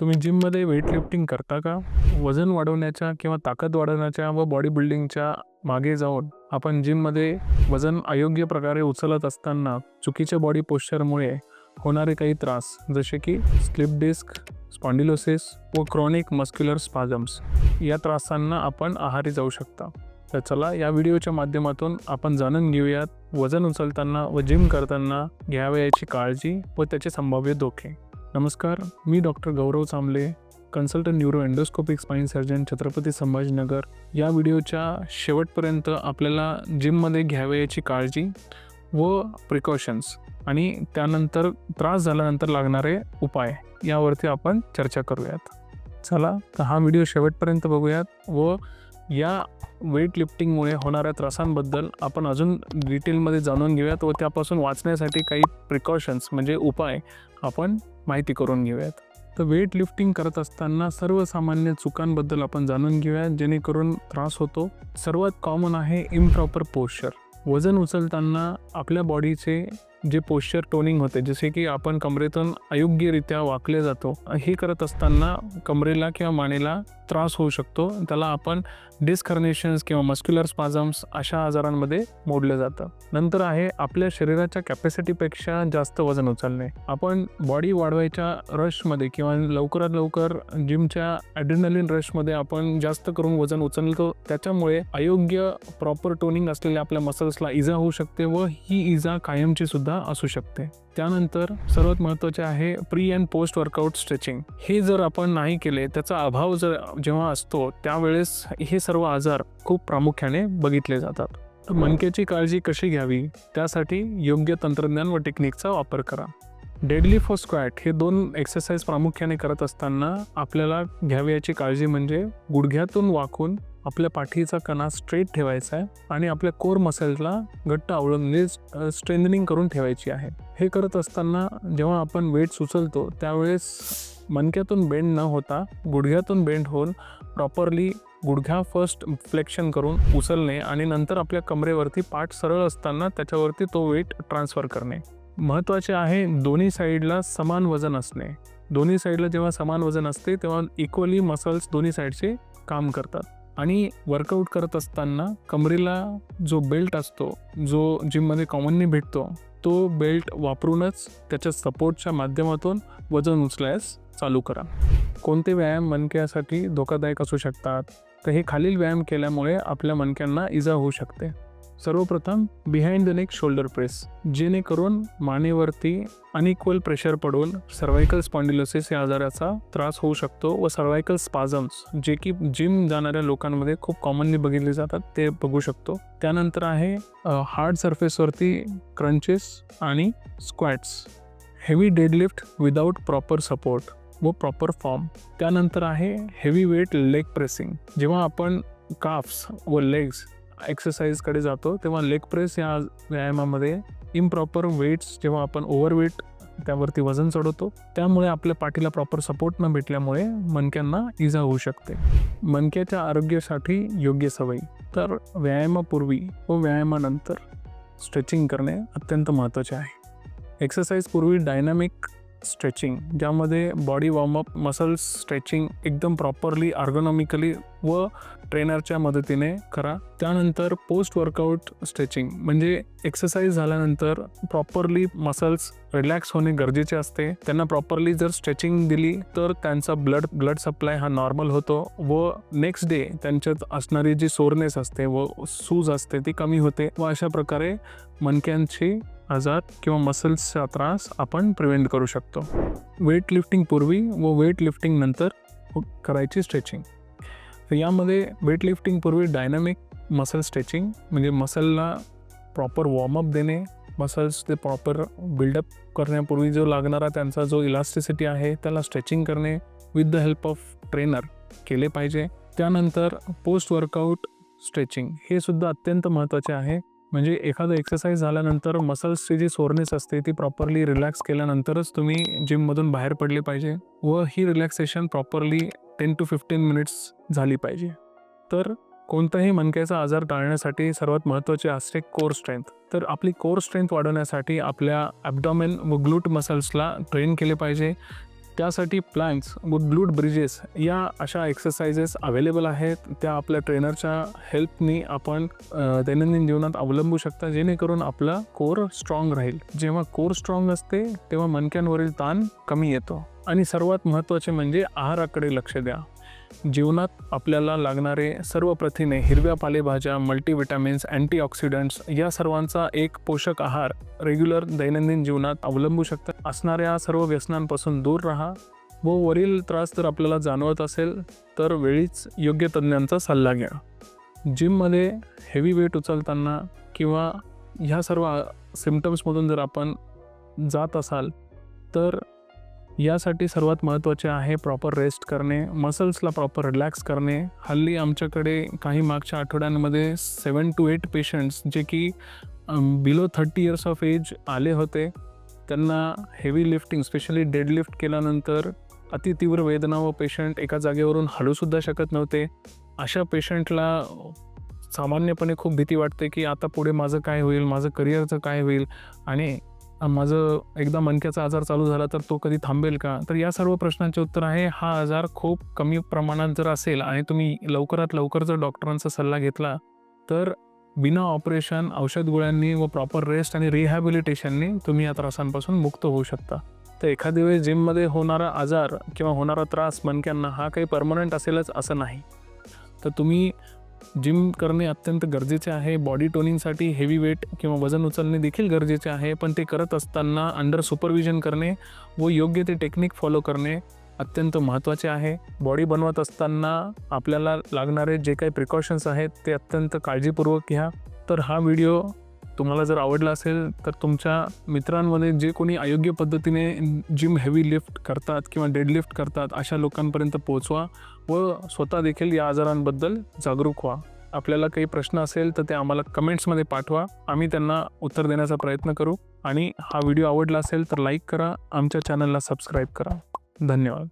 तुम्ही जिममध्ये weight lifting करता का? वजन वाढवण्याच्या किंवा ताकद वाढवण्याच्या व बॉडी बिल्डिंगच्या मागे जाऊन आपण जिममध्ये वजन अयोग्य प्रकारे उचलत असताना चुकीच्या बॉडी पोश्चरमुळे होणारे काही त्रास जसे की स्लिप डिस्क स्पॉन्डिलोसिस व क्रॉनिक मस्क्युलर स्पाझम्स या त्रासांना आपण आहारी जाऊ शकता. तर चला या व्हिडिओच्या माध्यमातून आपण जाणून घेऊयात वजन उचलताना व जिम करताना घ्यावयाची काळजी व त्याचे संभाव्य धोके. नमस्कार मी doctor Gaurav Chamble consultant neuro endoscopic spine surgeon Chhatrapati Sambhajinagar. या व्हिडिओच्या शेवटपर्यंत आपल्याला जिममध्ये घ्यावयाची काळजी व प्रिकॉशन्स आणि त्यानंतर त्रास झाल्यानंतर लागणारे उपाय यावरती आपण चर्चा करूयात. चला तर हा व्हिडिओ शेवटपर्यंत बघूयात व या वेट लिफ्टिंगमुळे होणाऱ्या त्रासांबद्दल आपण अजून डिटेलमध्ये जाणून घेऊयात व त्यापासून वाचण्यासाठी काही प्रिकॉशन्स म्हणजे उपाय आपण माहिती करून घेऊयात. तर वेट लिफ्टिंग करत असताना सर्वसामान्य चुकांबद्दल आपण जाणून घेऊयात जेणेकरून त्रास होतो. सर्वात कॉमन आहे इम्प्रॉपर पोश्चर वजन उचलताना आपल्या बॉडीचे जे पोश्चर टोनिंग होते जसे की आपण कमरेतून अयोग्यरित्या वाकले जातो हे करत असताना कमरेला किंवा मानेला त्रास होऊ शकतो. त्याला आपण डिस्कर्नेशन्स किंवा मस्क्युलर स्पाझम्स अशा आजारांमध्ये मोडलं जातं. नंतर आहे आपल्या शरीराच्या कॅपॅसिटीपेक्षा जास्त वजन उचलणे. आपण बॉडी वाढवायच्या रशमध्ये किंवा लवकरात लवकर जिमच्या ॲड्रिनलिन रशमध्ये आपण जास्त करून वजन उचलतो. त्याच्यामुळे अयोग्य प्रॉपर टोनिंग असलेल्या आपल्या मसल्सला इजा होऊ शकते व ही इजा कायमची सुद्धा असू शकते. त्यानंतर सर्वात महत्त्वाचे आहे pre and post workout stretching. हे जर आपण नाही केले त्याचा अभाव जर जेव्हा असतो त्यावेळेस हे सर्व आजार खूप प्रामुख्याने बघितले जातात. मनक्याची काळजी कशी घ्यावी? त्यासाठी योग्य तंत्रज्ञान व टेक्निकचा वापर करा. डेडली फॉर स्क्वॅट हे दोन एक्सरसाइज प्रामुख्याने करत असताना आपल्याला घ्यावी याची काळजी म्हणजे गुडघ्यातून वाकून आपल्या पाठीचा कणा स्ट्रेट ठेवायचा आहे आणि आपल्या कोर मसल्सला घट्ट आवळून म्हणजे स्ट्रेंथनिंग करून ठेवायची आहे. हे करत असताना जेव्हा आपण वेट सुचलतो त्यावेळेस मणक्यातून बेंड न होता गुडघ्यातून बेंड होऊन प्रॉपरली गुडघ्या फर्स्ट फ्लेक्शन करून उचलणे आणि नंतर आपल्या कमरेवरती पाठ सरळ असताना त्याच्यावरती तो वेट ट्रान्सफर करणे. महत्त्वाचे आहे दोन्ही साईडला समान वजन असणे. दोन्ही साईडला जेव्हा समान वजन असते तेव्हा इक्वली मसल्स दोन्ही साईडचे काम करतात. आणि वर्कआउट करत असताना कमरेला जो बेल्ट असतो जो जिममध्ये कॉमनली भेटतो तो बेल्ट वापरूनच त्याच्या सपोर्टच्या माध्यमातून वजन उचलायस चालू करा. कोणते व्यायाम मनक्यासाठी धोकादायक असू शकतात? तर हे खालील व्यायाम केल्यामुळे आपल्या मनक्यांना इजा होऊ शकते. सर्वप्रथम behind the neck shoulder press जेणेकरून मानेवरती अनइक्वल प्रेशर पडून सर्वायकल स्पॉन्डिलोसिस या आजाराचा त्रास होऊ शकतो व सर्वायकल स्पाझम्स जे की जिम जाणाऱ्या लोकांमध्ये खूप कॉमनली बघितले जातात ते बघू शकतो. त्यानंतर आहे हार्ड सरफेसवरती क्रंचेस आणि squats heavy deadlift without proper support व प्रॉपर फॉर्म त्यानंतर आहे हेवी वेट लेग प्रेसिंग जेव्हा आपण काफ्स व लेग्स एक्सरसाइजकडे जातो तेव्हा लेग प्रेस या व्यायामामध्ये इम्प्रॉपर वेट्स जेव्हा आपण ओव्हरवेट त्यावरती वजन चढवतो त्यामुळे आपल्या पाठीला प्रॉपर सपोर्ट न भेटल्यामुळे मणक्यांना इजा होऊ शकते. मणक्याच्या आरोग्यासाठी योग्य सवयी. तर व्यायामापूर्वी व व्यायामानंतर स्ट्रेचिंग करणे अत्यंत महत्त्वाचे आहे. एक्सरसाइजपूर्वी डायनॅमिक स्ट्रेचिंग ज्यामध्ये बॉडी वॉर्मअप मसल्स स्ट्रेचिंग एकदम प्रॉपरली आर्गोनॉमिकली व ट्रेनरच्या मदतीने करा. त्यानंतर पोस्ट वर्कआउट स्ट्रेचिंग म्हणजे एक्सरसाइज झाल्यानंतर प्रॉपरली मसल्स रिलॅक्स होणे गरजेचे असते. त्यांना प्रॉपरली जर स्ट्रेचिंग दिली तर त्यांचा ब्लड ब्लड सप्लाय हा नॉर्मल होतो व नेक्स्ट डे त्यांच्यात असणारी जी सोरनेस असते व सूज असते ती कमी होते व अशा प्रकारे मणक्यांची आजार किंवा मसल्सचा त्रास आपण प्रिव्हेंट करू शकतो. वेट लिफ्टिंगपूर्वी व वेट लिफ्टिंग नंतर करायची स्ट्रेचिंग तर यामध्ये वेट लिफ्टिंगपूर्वी डायनॅमिक मसल स्ट्रेचिंग म्हणजे मसलला प्रॉपर वॉर्मअप देणे मसल्स ते प्रॉपर बिल्डअप करण्यापूर्वी जो लागणारा त्यांचा जो इलास्टिसिटी आहे त्याला स्ट्रेचिंग करणे with the help of trainer केले पाहिजे. त्यानंतर पोस्ट वर्कआउट स्ट्रेचिंग हे सुद्धा अत्यंत महत्त्वाचे आहे. म्हणजे एखादं एक्सरसाइज झाल्यानंतर मसल्सची जी सोरनेस असते ती प्रॉपरली रिलॅक्स केल्यानंतरच तुम्ही जिममधून बाहेर पडले पाहिजे व ही relaxation properly ten to fifteen minutes झाली पाहिजे. तर कोणताही मनक्याचा आजार टाळण्यासाठी सर्वात महत्त्वाचे असते कोर स्ट्रेंथ तर आपली कोर स्ट्रेंथ वाढवण्यासाठी आपल्या ॲबडॉमेन व ग्लूट मसल्सला ट्रेन केले पाहिजे. त्यासाठी प्लँक्स व ग्लूट ब्रिजेस या अशा एक्सरसाइजेस अवेलेबल आहेत. त्या आपल्या ट्रेनरच्या हेल्पनी आपण दैनंदिन जीवनात अवलंबू शकता जेणेकरून आपला कोर स्ट्रॉंग राहील. जेव्हा कोर स्ट्रॉंग असते तेव्हा मणक्यांवरील ताण कमी येतो. आणि सर्वात महत्त्वाचे म्हणजे आहाराकडे लक्ष द्या. जीवनात आपल्याला लागणारे सर्व प्रथिने हिरव्या पालेभाज्या मल्टीविटॅमिन्स अँटीऑक्सिडंट्स या सर्वांचा एक पोषक आहार रेग्युलर दैनंदिन जीवनात अवलंबू शकतात असणाऱ्या सर्व व्यसनांपासून दूर राहा व वरील त्रास जर आपल्याला जाणवत असेल तर वेळीच योग्य तज्ज्ञांचा सल्ला घ्या. जिममध्ये हेवी वेट उचलताना किंवा ह्या सर्व सिमटम्समधून जर आपण जात असाल तर यासाठी सर्वात महत्त्वाचे आहे प्रॉपर रेस्ट करणे मसल्सला प्रॉपर रिलॅक्स करणे. हल्ली आमच्याकडे काही मागच्या आठवड्यांमध्ये सेवन टू एट पेशंट्स जे की below thirty years of age आले होते. त्यांना हेवी लिफ्टिंग स्पेशली डेडलिफ्ट केल्यानंतर अतितीव्र वेदना व पेशंट एका जागेवरून हलूसुद्धा शकत नव्हते. अशा पेशंटला सामान्यपणे खूप भीती वाटते की आता पुढे माझं काय होईल माझं करिअरचं काय होईल? आणि माझं एकदा मणक्याचा आजार चालू झाला तर तो कधी थांबेल का? तर या सर्व प्रश्नांचे उत्तर आहे हा आजार खूप कमी प्रमाणात जर असेल आणि तुम्ही लवकरात लवकर जर डॉक्टरांचा सल्ला घेतला तर बिना ऑपरेशन औषध गोळ्यांनी व प्रॉपर रेस्ट आणि रिहॅबिलिटेशननी तुम्ही या त्रासांपासून मुक्त होऊ शकता. तर एखाद्या वेळेस जिममध्ये होणारा आजार किंवा होणारा त्रास मणक्यांना हा काही परमनंट असेलच असं नाही. तर तुम्ही जिम करणे अत्यंत गरजेचे आहे. बॉडी टोनिंगसाठी हेवी वेट किंवा वजन उचलणे देखील गरजेचे आहे. पण ते करत असताना अंडर सुपरविजन करणे व योग्य ते टेक्निक फॉलो करणे अत्यंत महत्त्वाचे आहे. बॉडी बनवत असताना आपल्याला लागणारे जे काही प्रिकॉशन्स आहेत ते अत्यंत काळजीपूर्वक घ्या. तर हा व्हिडिओ तुम्हाला जर आवडला असेल तर तुमच्या मित्रांमध्ये जे कोणी अयोग्य पद्धतीने जिम हेवी लिफ्ट करतात किंवा डेडलिफ्ट करतात अशा लोकांपर्यंत पोहोचवा व स्वतः देखील या आजारांबद्दल जागरूक व्हा. आपल्याला काही प्रश्न असेल तर ते आम्हाला कमेंट्समध्ये पाठवा. आम्ही त्यांना उत्तर देण्याचा प्रयत्न करू. आणि हा व्हिडिओ आवडला असेल तर लाईक करा. आमच्या चॅनलला सबस्क्राईब करा. धन्यवाद.